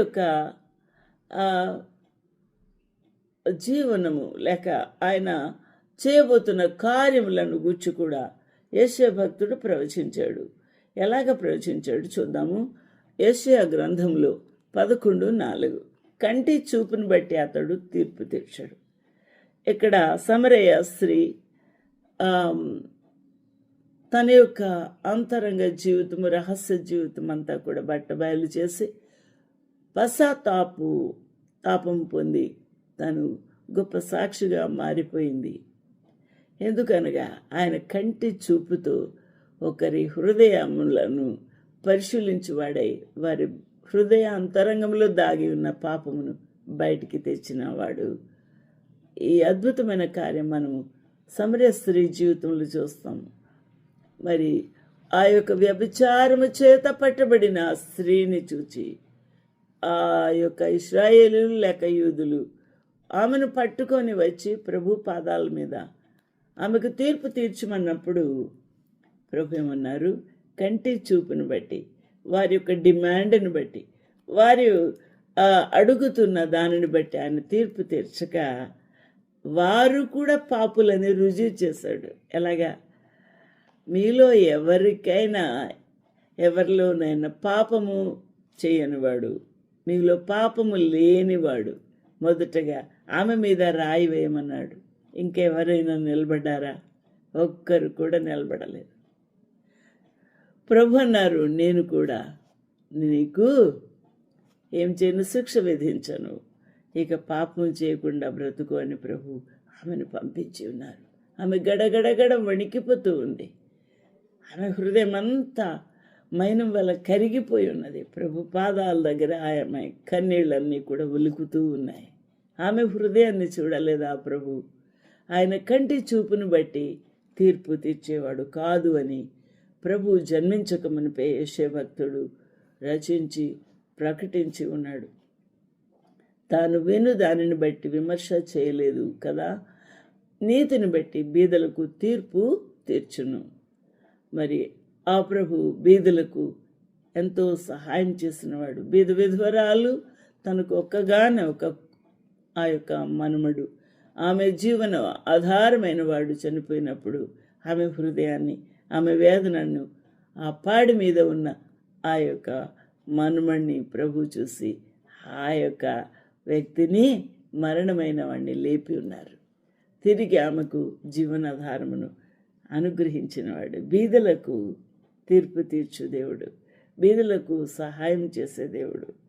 యొక్క జీవనము లేక ఆయన చేయబోతున్న కార్యములను గుర్చి కూడా ఏషియా భక్తుడు ప్రవచించాడు. ఎలాగ ప్రవచించాడు చూద్దాము. ఏషియా గ్రంథంలో పదకొండు నాలుగు. కంటి చూపును బట్టి అతడు తీర్పు తీర్చాడు. ఇక్కడ సమరయ్య స్త్రీ తన యొక్క అంతరంగ జీవితము రహస్య జీవితం అంతా కూడా బట్టబయలు చేసి పశ్చాత్తాపు తాపం పొంది తను గొప్ప సాక్షిగా మారిపోయింది. ఎందుకనగా ఆయన కంటి చూపుతో ఒకరి హృదయములను పరిశీలించువాడై వారి హృదయ అంతరంగంలో దాగి ఉన్న పాపమును బయటికి తెచ్చినవాడు. ఈ అద్భుతమైన కార్యం మనము సమర స్త్రీ జీవితంలో చూస్తాం. మరి ఆ యొక్క వ్యభిచారము చేత పట్టబడిన స్త్రీని చూచి ఆ యొక్క ఇస్రాయేలు లేక యూదులు. ఆమెను పట్టుకొని వచ్చి ప్రభు పాదాల మీద ఆమెకు తీర్పు తీర్చమన్నప్పుడు ప్రభు ఏమన్నారు? కంటి చూపును బట్టి వారి యొక్క డిమాండ్ని బట్టి వారు అడుగుతున్న దానిని బట్టి ఆయన తీర్పు తీర్చక వారు కూడా పాపులని రుజువు చేశాడు. ఎలాగా? మీలో ఎవరికైనా ఎవరిలోనైనా పాపము చేయనివాడు. మీలో పాపము లేనివాడు. మొదటగా ఆమె మీద రాయి వేయమన్నాడు. ఇంకెవరైనా నిలబడ్డారా? ఒక్కరు కూడా నిలబడలేదు. ప్రభు అన్నారు నేను కూడా. నీకు ఏం చేయను? శిక్ష విధించను. ఇక పాపం చేయకుండా బ్రతుకు అని ప్రభు ఆమెను పంపించి ఉన్నారు. ఆమె గడగడగడ వణికిపోతూ ఉంది. ఆమె హృదయం అంతా మైనం వల్ల కరిగిపోయి ఉన్నది. ప్రభు పాదాల దగ్గర ఆమె కన్నీళ్ళన్నీ కూడా ఉలుకుతూ ఉన్నాయి. ఆమె హృదయాన్ని చూడలేదా ప్రభు? ఆయన కంటి చూపును బట్టి తీర్పు తీర్చేవాడు కాదు అని ప్రభు జన్మించకమునిపై యశే భక్తుడు రచించి ప్రకటించి ఉన్నాడు. తాను విను దానిని బట్టి విమర్శ చేయలేదు కదా? నీతిని బట్టి బీదలకు తీర్పు తీర్చును. మరి ఆ ప్రభు బీదులకు ఎంతో సహాయం చేసినవాడు. బీద విధవరాలు తనకు ఒక్కగానే ఒక ఆ యొక్క మనుమడు. ఆమె జీవన ఆధారమైన వాడు చనిపోయినప్పుడు ఆమె హృదయాన్ని ఆమె వేదనను ఆ పాడి మీద ఉన్న ఆ యొక్క మనుమణ్ణి ప్రభు చూసి ఆ యొక్క వ్యక్తిని మరణమైన వాడిని లేపి ఉన్నారు. తిరిగి ఆమెకు జీవనాధారమును అనుగ్రహించినవాడు. బీదలకు తీర్పు తీర్చు దేవుడు. బీదులకు సహాయం చేసే దేవుడు.